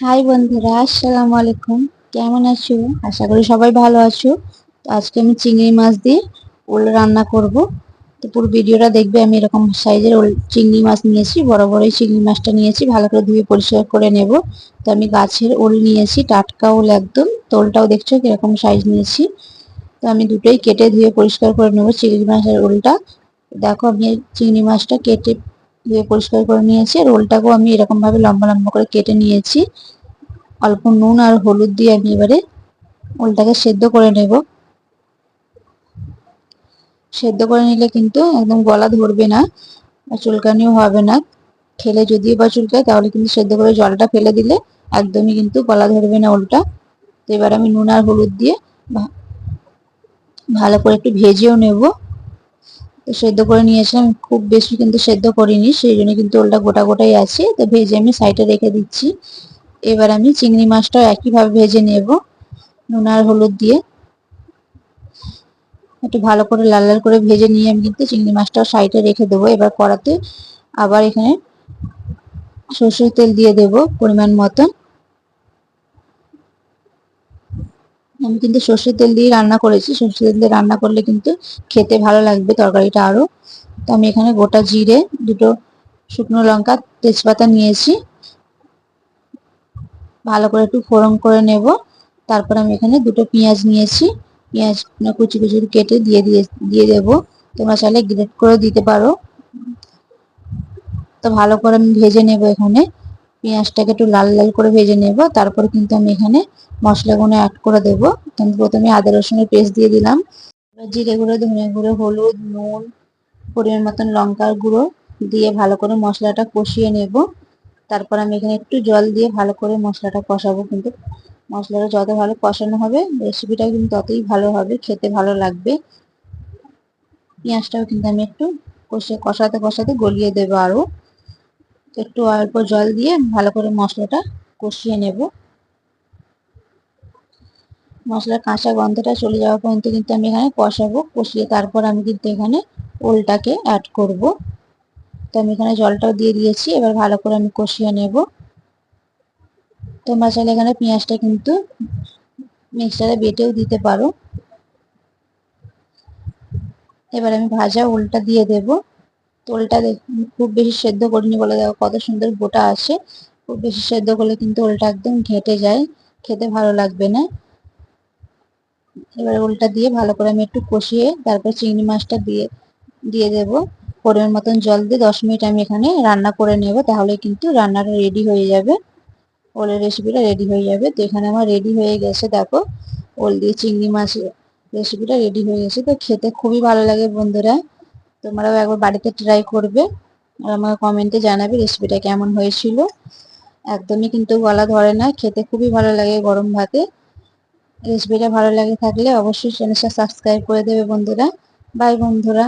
High বন্ধুরা, আসসালামু আলাইকুম। কেমন আছো? আশা করি সবাই ভালো আছো। তো আজকে আমি চিংড়ি মাছ দিয়ে ওল রান্না করব। তো পুরো ভিডিওটা দেখবে, আমি এরকম সাইজের ওল চিংড়ি মাছ নিয়েছি, বড় বড় চিংড়ি মাছটা নিয়েছি, ভালো করে ধুয়ে পরিষ্কার করে নেব। তো আমি গাছের ওল নিয়েছি, টাটকা ওল একদম। তোলটাও দেখছ কীরকম সাইজ নিয়েছি। তো আমি দুটোই কেটে ধুয়ে পরিষ্কার করে নেব চিংড়ি মাছের ওলটা। দেখো, আমি চিংড়ি মাছটা কেটে ধুয়ে পরিষ্কার করে নিয়েছি। আর ওলটাকেও আমি এরকম ভাবে লম্বা লম্বা করে কেটে নিয়েছি। অল্প নুন আর হলুদ দিয়ে আমি এবারে ওলটাকে সেদ্ধ করে নেব। সেদ্ধ করে নিলে কিন্তু একদম গলা ধরবে না চুলকানিও হবে না। খেলে যদিও বা চুলকায়, তাহলে কিন্তু সেদ্ধ করে জলটা ফেলে দিলে একদমই কিন্তু গলা ধরবে না ওলটা তো এবার আমি নুন আর হলুদ দিয়ে ভালো করে একটু ভেজেও নেব। সেদ্ধ করে নিয়েছিলাম খুব বেশি কিন্তু সেদ্ধ করিনি, সেই জন্য কিন্তু ওলটা গোটা গোটাই আছে। তো ভেজে আমি সাইডে রেখে দিচ্ছি। এবার আমি চিংড়ি মাছটাও একইভাবে ভেজে নেব, নুন আর হলুদ দিয়ে। একটু ভালো করে লাল লাল করে ভেজে নিয়ে আমি কিন্তু চিংড়ি মাছটাও সাইডে রেখে দেবো। এবার কড়াতে আবার এখানে সর্ষের তেল দিয়ে দেব পরিমাণ মতন। আমি কিন্তু সর্ষের তেল দিয়ে রান্না করেছি। সর্ষের তেল দিয়ে রান্না করলে কিন্তু খেতে ভালো লাগবে তরকারিটা আরও তো আমি এখানে গোটা জিরে, দুটো শুকনো লঙ্কা, তেজপাতা নিয়েছি। ভালো করে একটু ফোড়ন করে নেব। তারপর আমি এখানে দুটো পেঁয়াজ নিয়েছি। পেঁয়াজ কুচি কুচি কেটে দিয়ে দিয়ে দিয়ে দেবো। তোমরা চাইলে গ্রেট করে দিতে পারো। তো ভালো করে আমি ভেজে নেব এখানে। পেঁয়াজটাকে একটু লাল লাল করে ভেজে নেব। তারপর কিন্তু আমি এখানে মশলাগুলো অ্যাড করে দেবো। আমি প্রথমে আদা, রসুনের পেস্ট দিয়ে দিলাম। জিরে গুঁড়ো ধনে গুঁড়ো, হলুদ, নুন, পরিমাণ মতন লঙ্কার গুঁড়ো দিয়ে ভালো করে মশলাটা কষিয়ে নেব। তারপর আমি এখানে একটু জল দিয়ে ভালো করে মশলাটা কষাবো কিন্তু। মশলাটা যত ভালো কষানো হবে রেসিপিটা কিন্তু ততই ভালো হবে, খেতে ভালো লাগবে। পেঁয়াজটাও কিন্তু আমি একটু কষে, কষাতে কষাতে গলিয়ে দেবো আরও। একটু অল্প জল দিয়ে ভালো করে মশলাটা কষিয়ে নেব। মশলার কাঁচা গন্ধটা চলে যাওয়া পর্যন্ত কিন্তু আমি এখানে কষাবো, কষিয়ে তারপর আমি কিন্তু এখানে ওলটাকে অ্যাড করব। তো আমি এখানে জলটাও দিয়ে দিয়েছি, এবার ভালো করে আমি কষিয়ে নেব। তোমরা চাইলে এখানে পেঁয়াজটা কিন্তু মিক্সারে বেটেও দিতে পারো। এবার আমি ভাজা ওলটা দিয়ে দেব। ওলটা খুব বেশি সেদ্ধ করিনি বলে দেখো, কত সুন্দর গোটা আছে খুব বেশি সেদ্ধ করলে কিন্তু ওলটা একদম ঘেটে যায়, খেতে ভালো লাগবে না। এবার ওলটা দিয়ে ভালো করে আমি একটু কষিয়ে তারপর চিংড়ি মাছটা দিয়ে দিয়ে দেব। পরিমাণ মতন জল দিয়ে দশ মিনিট আমি এখানে রান্না করে নেব, তাহলে কিন্তু রান্নাটা রেডি হয়ে যাবে। ওলের রেসিপিটা রেডি হয়ে যাবে। তো এখানে আমার রেডি হয়ে গেছে, দেখো। ওল দিয়ে চিংড়ি মাছ রেসিপিটা রেডি হয়ে গেছে। তো খেতে খুবই ভালো লাগে বন্ধুরা। তোমরাও একবার বাড়িতে ট্রাই করবে আর আমাকে কমেন্টে জানাবে রেসিপিটা কেমন হয়েছিল। একদমই কিন্তু গলা ধরে না, খেতে খুবই ভালো লাগে গরম ভাতে। রেসিপিটা ভালো লাগে থাকলে অবশ্যই চ্যানেলটা সাবস্ক্রাইব করে দেবে বন্ধুরা। বাই বন্ধুরা।